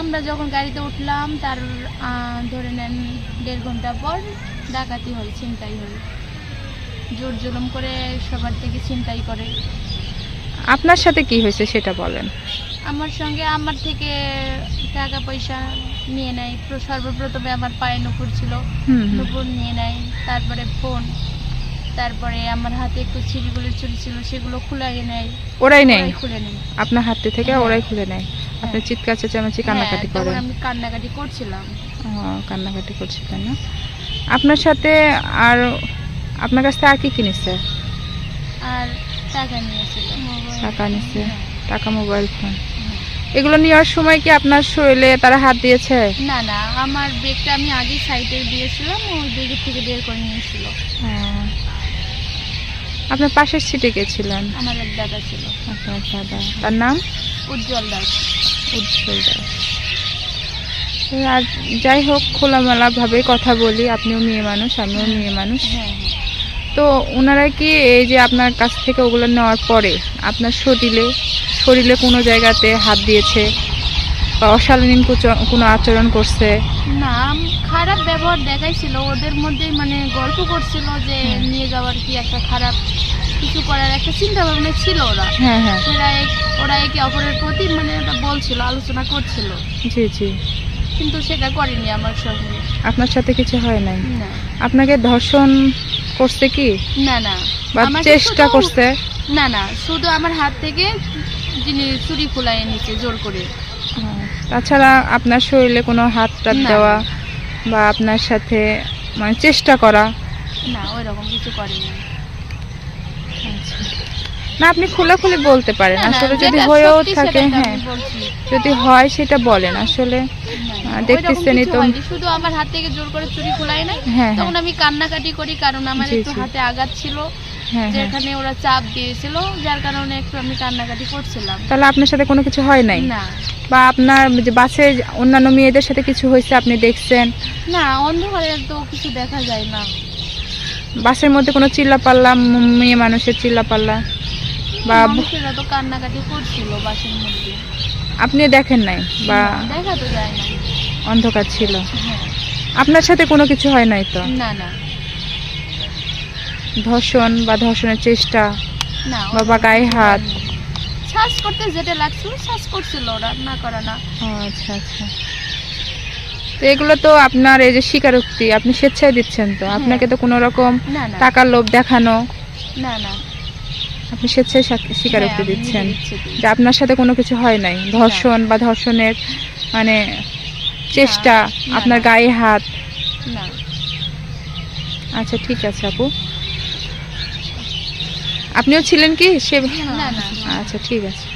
আমরা যখন গাড়িতে উঠলাম তার ধরে নেন দেড় ঘণ্টা পর ডাকাতি হয় ছিনতাই হয়। জোর জুলুম করে সবার থেকে ছিনতাই করে। আপনার সাথে কি হয়েছে সেটা বলেন। আমার সঙ্গে আমার থেকে টাকা পয়সা নিয়ে নেয়। সর্বপ্রথমে আমার পায়ে নুপুর ছিল। নুপুর নিয়ে নেয় তারপরে ফোন। তারপরে আমার হাতে একটু ছিঁড়িগুলো চুরি ছিল সেগুলো খুলে নেয়। ওরাই নেই খুলে নেয়। আপনার হাতে থেকে হ্যাঁ। ওরাই খুলে নেয়? আপনি হ্যাঁ। চিৎকার চেঁচামেচি কান্নাকাটি হ্যাঁ, করেন? আমি কান্নাকাটি করছিলাম। কান্নাকাটি করছিলেন না? আপনার সাথে আর আপনার কাছ থেকে আর কি কিনেছে? আর টাকা নিয়েছিল। টাকা হ্যাঁ, টাকা মোবাইল ফোন। এগুলো নেওয়ার সময় কি আপনার শরীরে তারা হাত দিয়েছে? না না আমার ব্যাগটা আমি আগে সাইডে দিয়েছিলাম ওই ব্যাগের থেকে বের করে নিয়েছিল। আপনার পাশের সিটে কে ছিলেন? আমার এক দাদা ছিল। আপনার দাদা। তার নাম? উজ্জ্বল দাস। উজ্জ্বল দাস। আর যাই হোক খোলামেলা ভাবে কথা বলি। আপনিও মেয়ে মানুষ আমিও মেয়ে মানুষ। হ্যাঁ হ্যাঁ। তো ওনারা কি এই যে আপনার কাছ থেকে ওগুলো নেওয়ার পরে আপনার শরীরে শরীরে কোনো জায়গাতে হাত দিয়েছে বা অশালীন কোনো আচরণ করছে? না খারাপ ব্যবহার দেখাইছিল ওদের মধ্যে মানে গল্প করছিল যে নিয়ে যাওয়ার কি একটা খারাপ কিছু করার একটা চিন্তা ভাবনা ছিল ওরা। হ্যাঁ হ্যাঁ। ওরা এক- ওরা একে অপরের প্রতি মানে ওটা বলছিল আলোচনা করছিল। জি জি। কিন্তু সেটা করেনি আমার সঙ্গে। আপনার সাথে কিছু হয় নাই? না। আপনাকে ধর্ষণ করছে কি? না না। বা চেষ্টা করছে? না না। শুধু আমার হাত থেকে যিনি চুরি ফুলাই নিচে জোর করে। তাছাড়া আপনার শরীরে কোনো হাত টাত দেওয়া। বা আপনার সাথে মানে চেষ্টা করা। না ওই রকম কিছু করেনি। আচ্ছা। না আপনি খোলাখুলি বলতে পারেন। না, না, আসলে যদি হয়েও থাকে হ্যাঁ যদি হয় সেটা বলেন। আসলে না, দেখতেছেনই তো- শুধু আমার হাত থেকে জোর করে চুরি খোলাই নাই। হ্যাঁ তখন হ্যাঁ আমি কান্নাকাটি করি কারণ আমার একটু হাতে আঘাত ছিল হ্যাঁ। যেখানে ওরা চাপ দিয়েছিল যার কারণে একটু আমি কান্নাকাটি করছিলাম। তাহলে আপনার সাথে কোনো কিছু হয় নাই? না। বা আপনার যে বাসে অন্যান্য মেয়েদের সাথে কিছু হয়েছে আপনি দেখছেন? না অন্ধকারে তো কিছু দেখা যায় না। বাসের মধ্যে কোনো চিল্লাপাল্লা মেয়ে মানুষের চিল্লাপাল্লা বা মানুষেরা তো কান্নাকাটি করছিল বাসের মধ্যে। আপনি দেখেন নাই বা দেখা তো যায় না। অন্ধকার ছিল? হ্যাঁ। আপনার সাথে কোনো কিছু হয় নাই তো? না না। ধর্ষণ বা ধর্ষণের চেষ্টা না বাবা গায়ে হাত। শ্বাস করতে যেটা লাগছিল শ্বাস করছিল ওরা না করা না। আচ্ছা আচ্ছা। তো এগুলো তো আপনার এই যে স্বীকারোক্তি আপনি স্বেচ্ছায় দিচ্ছেন তো? আপনাকে তো কোনো রকম না না। টাকার লোভ দেখানো? না না। আপনি স্বেচ্ছায় স্বীকারোক্তি হ্যাঁ, দিচ্ছেন। যে আপনার সাথে কোনো কিছু হয় নাই? ধর্ষণ বা ধর্ষণের মানে চেষ্টা আপনার গায়ে হাত? না। আচ্ছা ঠিক আছে আপু। আপনিও ছিলেন কি? সে আচ্ছা ঠিক আছে।